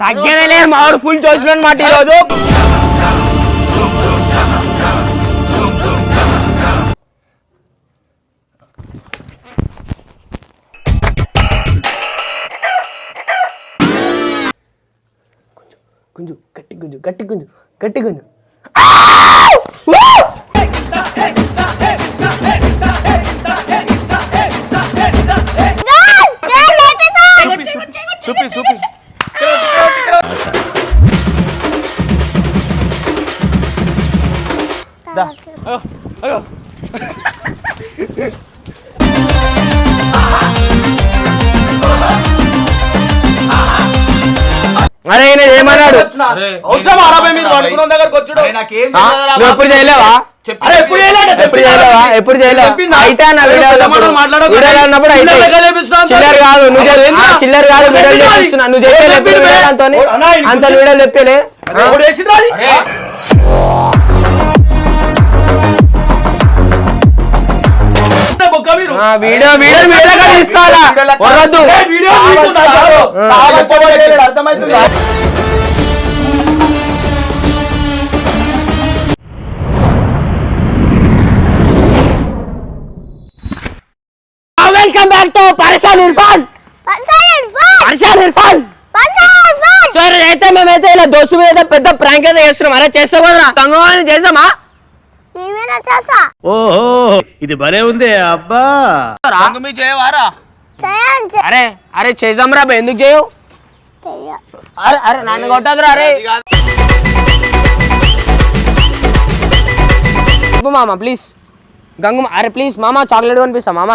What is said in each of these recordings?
తగ్గేదే లేదు మావాడు ఫుల్ చూసిన మాట ఈరోజు. గుంజు గట్టి గుంజు గట్టి గుంజు గట్టి గుంజు. చూపి చూపి. అరే ఈయన ఏమన్నాడు? అవసరం అరవై మీరు పడుకున్న దగ్గరకు వచ్చుడు. అరే, నాకేం ఆ? తెలియదురా నువ్వు ఎప్పుడు చేయలేవా? ఎప్పుడు చిల్లర కాదు వీడియోలు నువ్వు. చేసే. అంత వీడియోలు చెప్పలే? వీడియో వీడియో వీడియోగా తీసుకోవాలా? వరద్దు అర్థమవుతుందా? వెల్కమ్ బ్యాక్ టు పరిశాన్ ఇర్ఫాన్ పరిశాన్ ఇర్ఫాన్ సో అయితే మేమైతే ఇలా దోస్తు మీద పెద్ద ప్రాంక్ అయితే చేస్తున్నాం. అరే చేస్తావు కదరా? గంగవాళ్ళని చేసామా ఓహో ఇది భలే ఉంది అబ్బా. రంగు మీ చేయవారా? అరే అరే చేసాం రా బే, ఎందుకు చేయవు? అరే అరే నన్ను కొట్టదురా అరే. మామ ప్లీజ్ గంగు అరే ప్లీజ్ మామ చాక్లెట్ కనిపిస్తా మామ.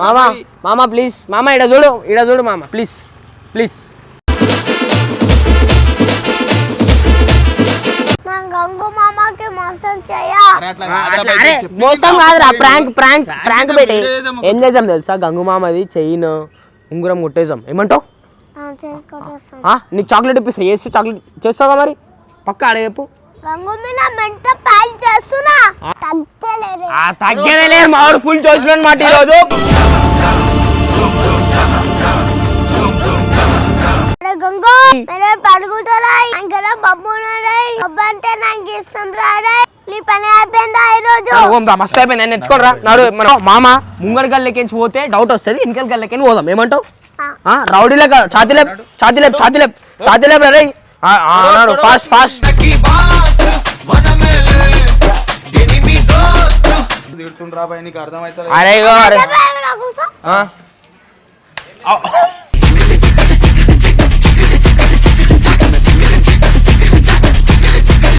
మామ. మామ ప్లీజ్ మామ ఇడ చూడు ఇడ చూడు మామ ప్లీజ్ ప్లీజ్ మోసం కాదురా ప్రాంక్. ప్రాంక్ ప్రాంక్ పెట్టి. ఏం చేద్దాం తెలుసా? గంగు మామది చైన్ ఉంగరం ముట్టేసాం ఏమంటావు? ఆ, నీకు చాక్లెట్ ఇప్పిస్తా చేసి చాక్లెట్ చేస్తావా మరి? పక్క ఆడ చెప్పు. లేదు మావాడు ఫుల్ చూసిన మాట ఈరోజు అరే గంగు mere పడుకుంటారాయ్ అంకర బబ్బు ఉన్నారాయ్ బబ్బు అంటే నాకు ఇష్టం రాడాయ్ నీ పని అయిపోయిందా ఈ రోజు మస్తు అయిపోయింది నేను ఎత్తుకోరా నాడు మన మామ ముంగడి గల్లెకించి పోతే డౌట్ వస్తుంది వెనకాల గల్లెకి పోదాం ఏమంటావు ఆ, రౌడీలే ఛాతీలేప్ ఛాతీలేప్ ఛాతీలేప్ ఛాతీలేప్ రే అన్నాడు ఫాస్ట్ ఫాస్ట్ తిడుతుండ్రా భయ్, నీకు అర్థమవుతలేదు. అరే ఇగో అరే. నా కూర్చో ఆ.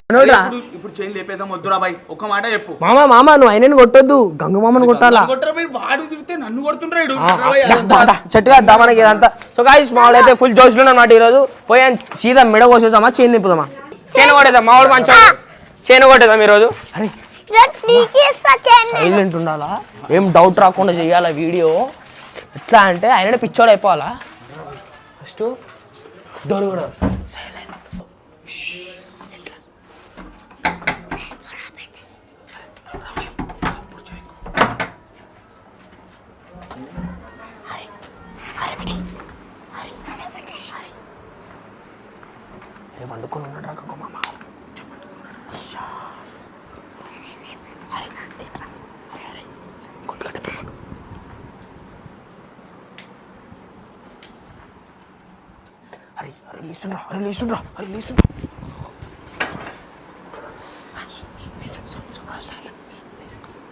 అనోడ్రా. ఇప్పుడు ఇప్పుడు చైన్ లేపేద్దాం వద్దురా బాయ్ ఒక్క మాట చెప్పు. మామ మామ నువ్వు ఆయనని కొట్టొద్దు. గంగు మామని కొట్టాలా? కొట్టరా భయ్, వాడు తిడితే నన్ను కొడుతుండ్రా ఈడు. ఆ, రా భయ్, దా, అదంతా. దా, దా, సెట్ కాదు మనకి ఇదంతా. సో గాయస్ మామూలు అయితే ఫుల్ జోష్లో అన్నమాట ఈరోజు. పోయి ఆయన సీదా మెడ కోసేద్దామా చేను నింపుదామా? చేను కొట్టేద్దాం మావాడు మంచిగా చేను కొట్టేద్దాం ఈరోజు. అరే సైలెంట్ ఉండాలా? ఏం డౌట్ రాకుండా చేయాలా వీడియో? ఎట్లా అంటే ఆయన పిచ్చోడు అయిపోవాలా? ఫస్ట్ డోర్ కూడా సైలెంట్ వండుకొని ఉన్నాడు రా మామ లేచుండ్రా అరే లేచుండ్రా అరే లేచుండ్రా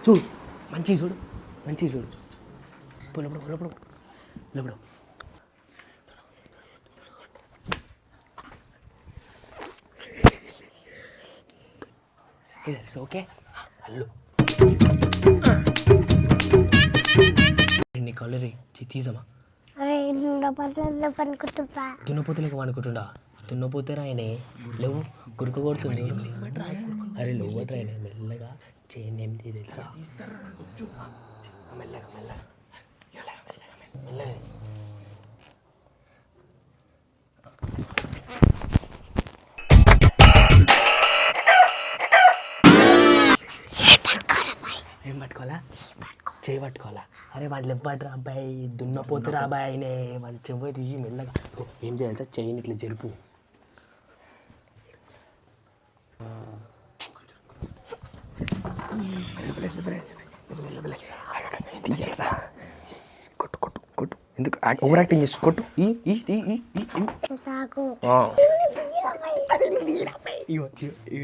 చూడు మంచి చూడు మంచి చూడు. పులపడు పులపడు పులపడు ఇది ఓకే? అల్లు. నీ కళ్ళు రే తీసమా ఇంట్లో పట్ల పనుకుంటున్నా దున్నపోతులకు వాడుకుంటుండా దున్నపోతే లేవు గురుకు కొడుతుంది. అరే లేవు రాయనే? మెల్లగా చేయండి ఏం చేయ తెలుసా మెల్లగా. మెల్లగా మెల్లగా మెల్లగా. చేయి పట్టుకోవాలా అరే వాడు లేవ్వడ్రా అబ్బాయి దున్నపోతురా అబ్బాయి ఆయనే వాడు చెవ్వ తీసి మెల్లగా. ఏం చేయాలి సార్? చెయ్యిని ఇట్లా జరుపు కొట్టు కొట్టు కొట్టు. ఎందుకు? ఓవర్ యాక్టింగ్ చేస్తు కొట్టు. ఈ ఈ ఈ ఈ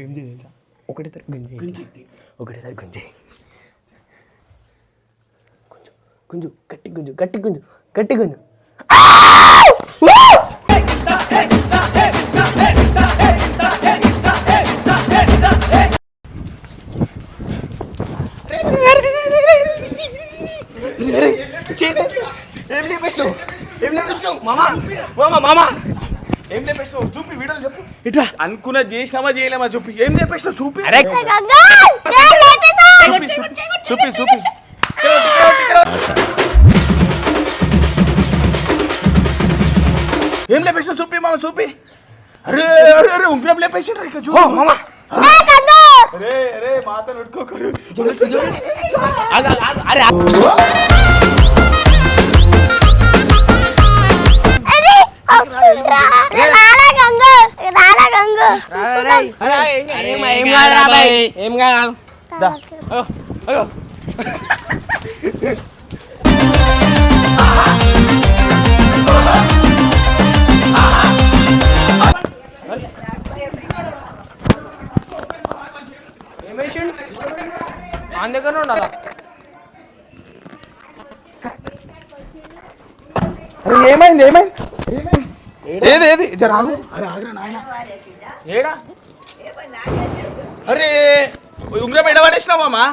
ఏం చేయాలి? ఒకటేసారి గుంజే ఒకటేసారి గుంజే గుంజు గట్టి గుంజు గట్టి గుంజు గట్టి గుంజు. ఏం లేపేసినావు ఏం లేపేసినావు మామా మామా మామా ఏం లేపేసినావు చూపి వీడియోలు చెప్పు ఇట్లా అనుకున్న చేసినామా చేయలేమా చూపి. ఏం లేపేసినావు చూపి నేను లేపేసా. చూపి. చూపి ఏం లేపేసినావు చూపి మామ చూపి. అరే అరే అరే ఉంగరం లేపేసిండ్రు ఇక చూడు. మామా. అరే అరే మాతో. అరే కాదు, ఏం కాదు. ఆయన దగ్గర ఉండాలా? ఏమైంది ఏమైంది? ఏది ఏది? జర ఆగు అరే ఆగరా నాయన. ఏడా? అరే ఉంగరం ఎడ పడేసినావమ్మా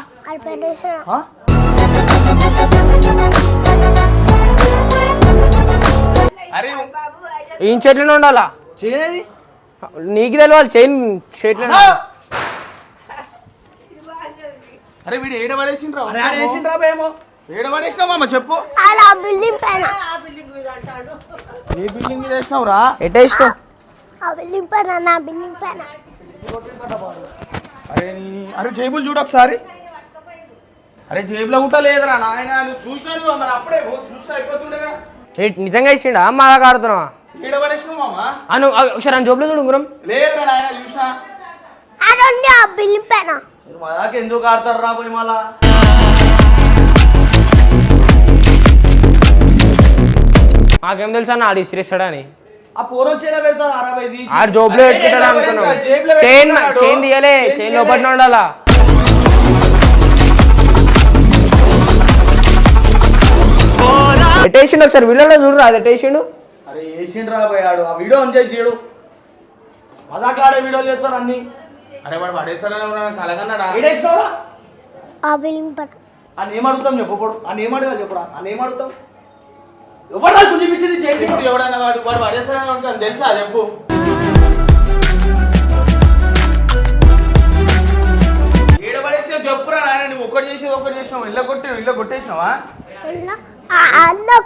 అరే ఏం చెట్లనే ఉండాలా? చేయలేదు నీకు తెలియాలి చైన్ చెట్లనే ఉండాలా. అరే వీడు ఏడ పడేసిండ్రా? వేసిండ్రా ఏమో ఏడ పడేసినావమ్మా చెప్పు. అలా బిల్డింగ్ పైన. ఏ బిల్డింగ్ మీద వేసినావురా? ఇష్టం ఆ బిల్డింగ్ పైన నా బిల్డింగ్ పైన. అరే నీ- అరే జేబులు చూడు ఒకసారి. అరే జేబులో కూడా లేదురా నాయన నువ్వు చూసినావు మరి అప్పుడే చూస్తే అయిపోతుండగా. ఏ, నిజంగా ఇచ్చిండా మా దాకా ఆడుతున్నావా ఈడ పడేసినావు మామా? అను ఒకసారి అని జోబులో చూడు ఉంగరం. లేదురా నాయన చూసినా. అదండి ఆ బిల్డింగ్ పైన. మా దాకా ఎందుకు ఆడతారు రా పోయి మళ్ళా? మాకేం తెలుసా అన్న ఆడు ఇసిరేస్తాడని ఆ పూర్వం చైనా పెడతారు అరవై తీసి. ఆడు జోబులో పెట్టుకుంటాడు అనుకున్నావు జేబులో చైన్ పెట్టుకున్నాడు. చైన్ తీయలే చైన్. లోపల ఉండాలా ఎట్టేసిండు ఒకసారి? వీడియోలో చూడరా అది ఎట్టేసిండు అరే వేసిండ్రా పోయి ఆడు. ఆ వీడియో చేసి చేయడు. మా దాకా ఆడే వీడియోలు చేస్తారు అన్ని. అరే వాడు పడేస్తాడని ఉన్నాను కలగన్నాడా? వీడేస్తావా ఆ బిల్డింగ్ పైన ఆ నేమ్ అడుగుతాం చెప్పప్పుడు ఆ నేమ్ అడగాలి చెప్పురా ఆ నేమ్ అడుగుతాం. ఎవరు నాకు చూపించింది చేయండి ఇప్పుడు ఎవడన్నా వాడు వాడు పడేస్తాడని ఉంటాను తెలుసా? చెప్పు. చెప్పురా నాయన నువ్వు ఒకటి చేసేది ఒకటి చేసినావు? ఇళ్ళ కొట్టి ఇళ్ళ కొట్టేసినావా?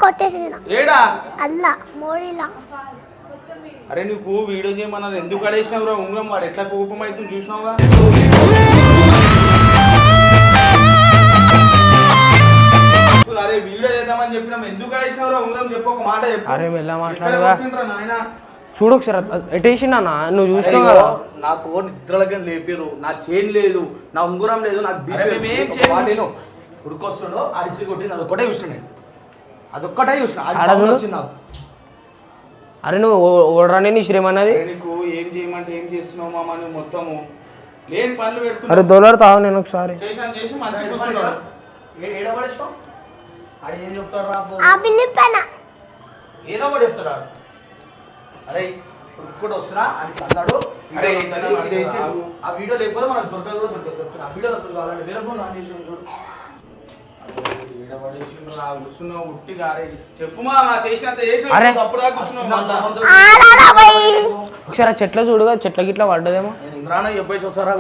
కొట్టేసిన ఏడా? అల్ల మోడీలా. అరే నీకు వీడియో చేయమన్నారు. ఎందుకు పడేసినావురా ఉంగరం వాడు ఎట్లా కోపం అవుతుంది చూసినావుగా? అరే వీడియో చేద్దామని చెప్పినాం. ఎందుకు పడేసినావురా ఉంగరం చెప్పు ఒక మాట చెప్పు. అరే మెల్ల కొట్టిండ్రా నాయనా? చూడు ఒకసారి ఎట్టేసిండు అన్న? నువ్వు చూసినావు కదా. నాకు నిద్రలకి లేపారు నా చైన్ లేదు నా ఉంగురం లేదు నాకు బీపీ. ఉడుకొస్తుండో అడిసి కొట్టింది అదొక్కటే చూసిన నేను. అదొక్కటే చూసిన. అది. వచ్చింది నాకు. అరే నువ్వు ఓడరాని నీ శ్రీమన్నది అరే నీకు ఏం చేయమంటే ఏం చేస్తున్నావు మామ నువ్వు మొత్తము లేని పనులు అరే దొలరుతావు నేను ఒకసారి చేసాను చేసి మంచి కూర్చున్నాడు ఏ- ఏడ పడేస్తావు ఆడ ఏం చెప్తాడు రా. ఆ పైన ఏదో ఒకటి చెప్తాడు ఆడు. అరే ఇప్పుడు కూడా వస్తున్నా అని అన్నాడు. ఆ వీడియో లేకపోతే మనకు దొరకదు దొరకదు. ఆ వీడియో నాకు కావాలంటే వేరే ఫోన్ ఆన్ చేసి చూడు ఒకసారి చెట్ల చూడుగా చెట్ల గిట్ల పడ్డదేమో. ఇంద్రాన చెప్పేసి వస్తారా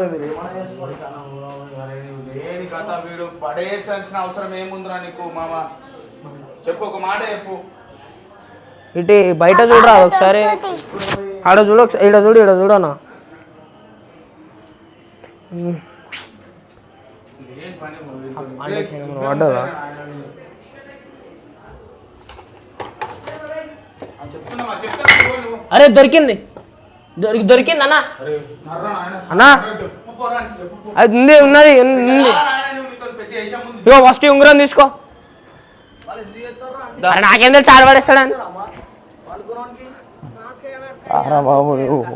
లేని కథ వీడు పడేసాల్సిన అవసరం ఏముందిరా నీకు మామ చెప్పు ఒక మాట చెప్పు ఇటు బయట చూడరా ఒకసారి. ఆడ చూడు ఒకసారి ఈడ చూడు ఈడ చూడనా అన్న లేని పని మొదలు. అన్నకి ఏమైనా పడ్డదా? అరే దొరికింది. దొరికి దొరికింది అన్న. అన్నా. అది ఉంది ఉన్నది ఉంది. ఇగో ఫస్ట్ ఉంగరం తీసుకో. నాకేం తెలుసు ఆడబడేస్తాడని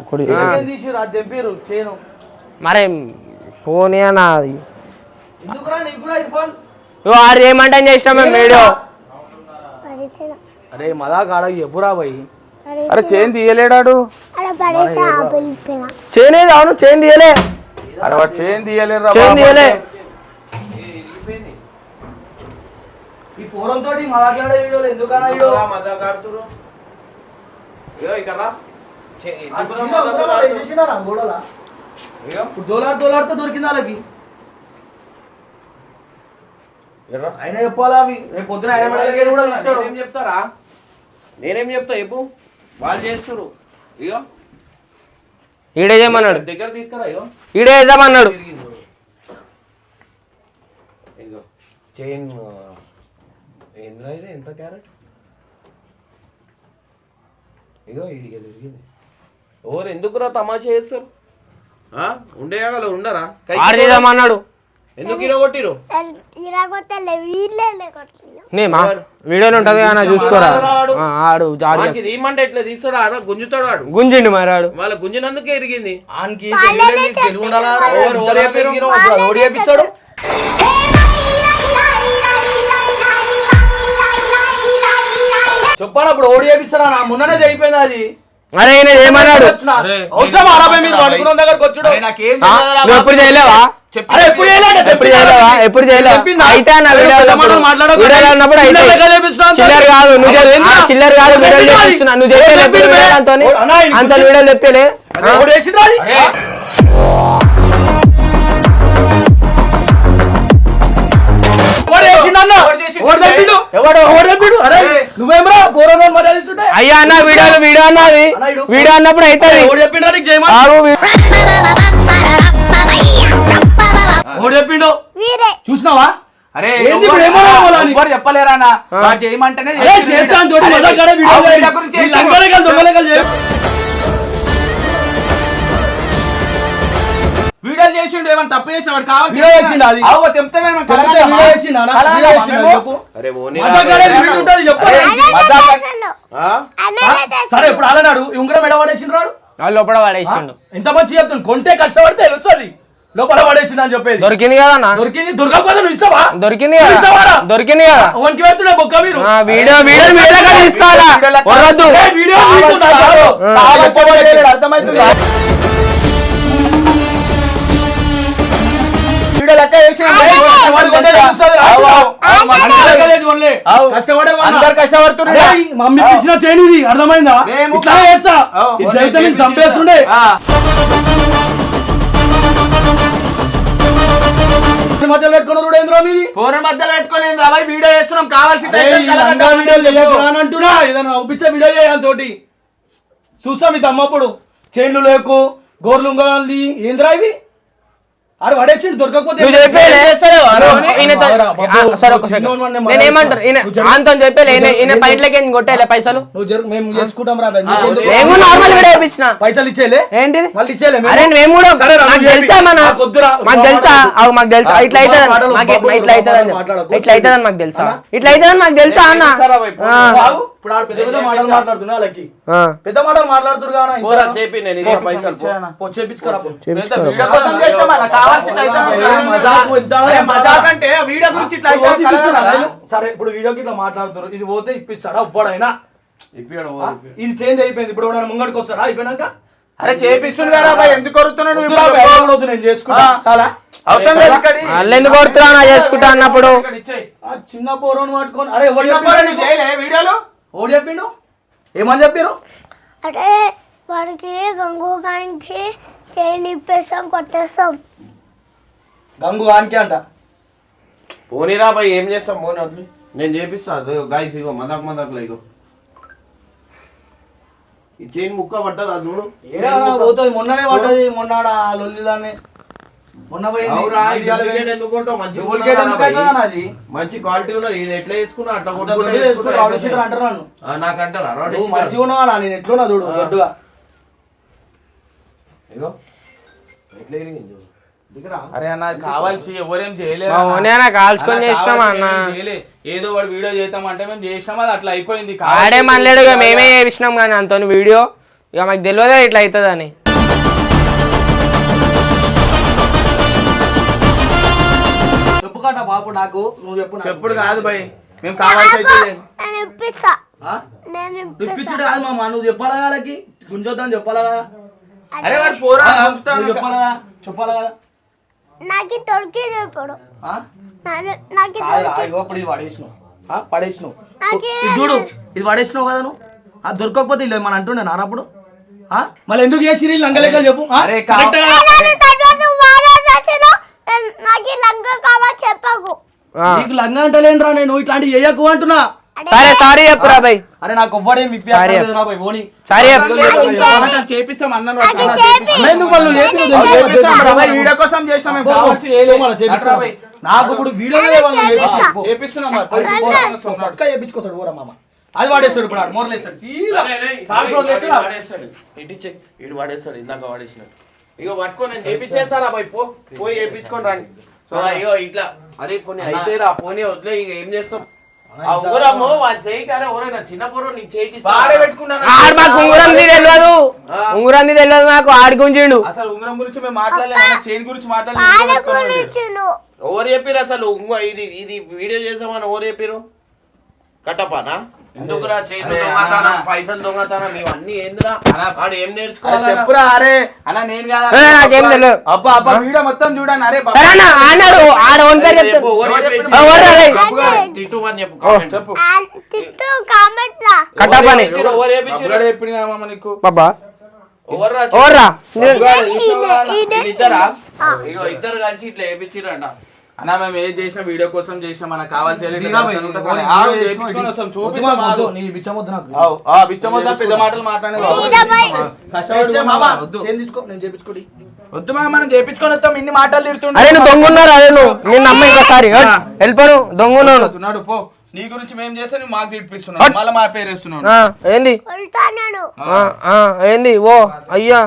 ఒకటి తెంపిర్రు చేను మరి? ఫోన్ అన్న ఇగో ఆడు ఏమంటే చేసినాం మేము వీడియో? అరే మదా కాడ ఎప్పురా పోయి అరే చేన్ తీయలేడాడు చేయలేదు అవును చేయం తీయలే. అరే వాడు చేన్ తీయలేరా తీయలే. ఈ పూర్వంతో వీడియోలు ఎందుకన్నా వీడియో? దోలాడితే దొరికింది వాళ్ళకి. ఆయన చెప్పాలా అవి? రేపు పొద్దున ఆయన మెడలకి కూడా ఇస్తాడు. నేనేం చెప్తారా? నేనేం చెప్తా చెప్పు. వాళ్ళు చేస్తురు ఇగో. ఈడే చేయమన్నాడు. దగ్గర తీసుకురా ఇగో. ఈడే వేసామన్నాడు ఇగో. చైన్ ఏంద్రా ఇది? ఎంత క్యారెట్? ఇగో ఇడిగా తిరిగింది ఎవరు ఎందుకురా తమాషా చేస్తారు? ఆ? ఉండేయగల ఉండరా? చేద్దామన్నాడు. ఎందుకు ఇరో కొట్టిరు ఇరాగొత్తలే వీళ్ళే కొట్టిన నేమా? వీడియోలో ఉంటది కానీ చూసుకోరా? ఆడు. ఆ, ఆడు ఆడు వానికి ఇది ఇమ్మంటే ఎట్లా తీస్తాడు ఆడ గుంజుతాడు ఆడు. గుంజిండు మరి ఆడు. వాళ్ళ గుంజినందుకే ఇరిగింది. ఆనికి తెలియలేదు, తెలివి ఉండాలా? ఓడి చేపిస్తాడు చెప్పాడు అప్పుడు ఓడి చేపిస్తాడా నా మొన్ననే అయిపోయింది అది. అరే ఈయన ఏమన్నాడు. అవసరం అరవై మీరు పడుకున్న దగ్గరకు వచ్చుడు. ఆ? నువ్వు ఎప్పుడు చేయలేవా? అరే ఎప్పుడు చేయలేవా? ఎప్పుడు చేయలేవా? అయితే ఉన్నప్పుడు- చిల్లర కాదు నువ్వు చిల్లర కాదు వీడియోలు నువ్వు అంత వీడియోలు చెప్పలే. అరే నువ్వేమ్రా పూర్వం అయ్యా అన్న అన్నది అన్నప్పుడు అవుతుంది. చెప్పిండ్రా నీకు చెప్పిండు? చూసినావా? అరే చెప్పలేరా అన్న చేయమంటేనే చేశాను వీడియోలు చేసిండు ఏమైనా తప్పు చేసిన వాడు కావాలి వీడియో చేసిండు అది. వీడియో చేసిండా అన్న? వీడియో చేసిండా? చెప్పు. అరే ఓని వీడియో ఉంటుంది చెప్పు. సరే ఇప్పుడు అలానాడు ఈ ఉంగరం ఎడ పడేసిండు రాడు వాళ్ళు లోపల పడేసిండు. ఇంత మంచి చెప్తుంది కొంటే కష్టపడితే తెలుస్తుంది. లోపల పడేసిండు అని చెప్పేది. దొరికింది కదా అన్న? దొరికింది. దొరకకపోతే నువ్వు ఇస్తావా? దొరికింది కదా? దొరికింది కదా. ఓన్కి వెళ్తున్నా బొక్క మీరు. ఆ, వీడియో వీడియో వీడియోగా తీసుకోవాలా? వీడియో నీకు అందరూ కష్టపడుతున్నారు అరే, మమ్మీ ఇచ్చిన చేయని ఇది అర్థమైందా? ఇట్లా చేస్తా. నేను చంపేస్తుండే. ఆ, మధ్యలో పెట్టుకున్న కూడా ఏంద్రా మీది? ఫోన్ మధ్యలో పెట్టుకొని ఏంది అబ్బాయి వీడియో చేస్తున్నాం. కావాల్సి అంటున్నా. ఏదైనా ఒప్పించే వీడియో చేయాలి తోటి. చూసా మీ తమ్మప్పుడు చైన్లు లేకు గోర్లు ఏంద్రా ఇవి? ఆడు పడేసి దొరకకపోతే నువ్వు చెప్పేలే. నేను ఏమంటారు చెప్పేలే ఈయన నువ్వు పైట్లకి కొట్టేలే పైసలు? నువ్వు జరుగు మేము చేసుకుంటాం రా బెంజ్. ఎందుకు? మేము నార్మల్ వీడియో ఇప్పించిన. పైసలు ఇచ్చేలే? ఏంటిది? మళ్ళీ ఇచ్చేలే మేము. అరే కూడా నువ్వు తెలుసా. మన మాకు తెలుసా? అవు మాకు తెలుసా? ఇట్లా బాబు, ఇట్లా అవుతుంది మాటలు మాట్లాడకు. ఇట్లా అవుతుందని మాకు తెలుసా? ఇట్లా అవుతుందని మాకు తెలుసా అన్న? ఇప్పుడు ఆడు పెద్ద పెద్ద మాటలు మాట్లాడుతున్నా వాళ్ళకి ఆ. పెద్ద మాటలు మాట్లాడుతురు? పోరా నేను ఇదే పైసలు పో. వీడియో గురించి ఇట్లా అయితే. సరే ఇప్పుడు వీడియోకి ఇట్లా మాట్లాడుతారు ఇది పోతే ఇప్పిస్తాడా ఎవ్వడైనా ఇప్పియాడు, ఓ ఆ? ఇప్పియాడు. ఇది చేంజ్ అయిపోయింది ఇప్పుడు ముంగడికి వస్తాడా అయిపోయినాక అరే చేపిస్తుంది కదా ఎందుకు వద్దురా, వద్దు, నేను చేసుకుంటా. చాలా అవసరం లేదు ఇక్కడి. వాళ్ళు ఎందుకు కొడుతున్నా నా చేసుకుంటా అన్నప్పుడు ఇక్కడ ఇచ్చేయ్. ఆ చిన్న పోరోని పట్టుకొని అరే చేయలే వీడియోలు ఓడి చెప్పిండు? ఏమని చెప్పారు? అంటే వాడికి గంగు గానికి చైన్ ఇప్పేస్తాం కొట్టేస్తాం. గంగు ఆన్కి అంట. పోనీరా బాయ్ ఏం చేస్తాం? పోనీ వదిలి. నేను చేపిస్తా గాయస్ ఇగో మదక్ మదక్లో ఇగో. ఈ చైన్ ముక్క పట్టదా చూడు? పోతుంది మొన్ననే పడ్డది మొన్న ఆడ ఆ లొల్లిలానే. మంచి క్వాలిటీ ఉన్నది ఇది ఎట్లా వేసుకున్నా అట్లా అంటారు? మంచిగా ఉన్నావా నా? నేను ఎట్లున్నా చూడు. దిగరా. అరే అన్న కావాల్సి ఎవరేం చేయలేదు కాల్చుకొని చేసినామా అన్న. ఏదో వాడు వీడియో చేద్దామంటే మేము చేసినాం అది అట్లా అయిపోయింది. ఆడే మనలేడు ఇక మేమే చేసినాం కానీ అంత వీడియో. ఇక మాకు తెలియదా ఇట్లా అవుతుందని. చెప్పు కాట బాపు నాకు. నువ్వు చెప్పు. చెప్పుడు కాదు భయ్. మేము కావాల్సి అయితే ఇప్పించుడు కాదు మామ. నువ్వు చెప్పాలా వాళ్ళకి? గుంజొద్దని చెప్పాలా కదా? అరే వాడు పోరా చెప్పాలా కదా? చెప్పాలా కదా? నాకు దొరికింది ఇప్పుడు? నాకు ఇప్పుడు ఇది పడేసినావు పడేసినావు ఇది చూడు ఇది పడేసినావు కదా నువ్వు? అది దొరకకపోతే ఇలా మన అంటుండే నానప్పుడు? ఆ? మళ్ళీ ఎందుకు చేసిరి లంగలెక్కలు చెప్పు ఆ? అరే, కా- కరెక్ట్ కదా? నేను తర్వాత వాడే చేసినా, నేను- నాకు లంగా కావాలి చెప్పకు. నీకు లంగా అంటలేనురా నేను ఇట్లాంటివి చేయకు అంటున్నా. సరే సారీ చెప్పురా బై అరే నాకు ఎవ్వడేం సారీ రా పోయి పోనీ సారీ చెప్పు. చేపిస్తాం అన్నను నాకు పట్టుకొని వాళ్ళు చేపిస్తాం. చేపిస్తాం వీడియో కోసం చేసినాం మేము కావాల్సి చేయలేదు. మళ్ళా చేపించుకో. అట్రా. నాకు ఇప్పుడు వీడియో చేపిస్తున్నాం మరి. పోయి, పక్క చేపించుకోసాడు ఊరా మామ. అది వాడేస్తాడు ఇప్పుడు ఆడు మోరలేస్తాడు. సీదా. తాడు ఇటు ఇచ్చే ఇటు వాడేస్తాడు. ఇందాక వాడేసినాడు. ఇగో పట్టుకో నేను చేపించేస్తారా పోయి? పో పోయి చేపించుకొని రండి. సో అయ్యో ఇట్లా. అరే పోనీ అయితే రా పోనీ వదిలే ఇక ఏం చేస్తాం? ఆ ఊరమ్మో వాడి చేయి కానీ ఎవరైనా చిన్న నీకు. ఆడు మాకు ఉంగురం తెలియదు ఆ. ఉంగురం తెలియదు నాకు ఆడి గుంజిండు. అసలు ఉంగరం గురించి మేము మాట్లాడలేదు చైన్ గురించి మాట్లాడలేదు. ఎవరు చెప్పిరు అసలు? ఇది ఇది వీడియో చేసామని ఎవరు చెప్పిరు కట్టపానా ఎందుకురా చైన్ అరే, దొంగతనం. పైసలు దొంగతనం ఇవన్నీ ఏందిరా? వాడు ఏం నేర్చుకోవాలి? చెప్పురా అరే. అన్న నేను కాదా? ఏ, నాకేం తెలియదు. అబ్బా అబ్బా వీడియో మొత్తం చూడండి అరే. సరే అన్న ఆడాడు ఆడ ఓన్ పేరు చెప్తే తిట్టు అని చెప్పు. చెప్పు. ఆ తిట్టు కామెంట్ లా కట్టపని ఎవరు నీకు? బాబా. ఇద్దరా? ఇద్దరు కలిసి ఇట్లా వేపించిరంట అన్న మేము ఏం చేసిన వీడియో కోసం చేసినాం మనకు కావాల్సి బిచ్చమొద్దు పెద్ద మాటలు మాట్లాడేది వద్దు మనం చేపించుకొని వస్తాం ఇన్ని మాటలు తిడుతుండే అరే దొంగన్నారు? అదే నువ్వు నిన్న అమ్మ ఇంకోసారి. వెళ్ళిపోను నాడు పో. నీ గురించి మేము చేస్తే నువ్వు మాకు తిడిపిస్తున్నావు మళ్ళీ మా పేరు వేస్తున్నావు ఏంది? వెళ్తా నేను. ఆ, ఆ, ఏంది? ఓ అయ్యా.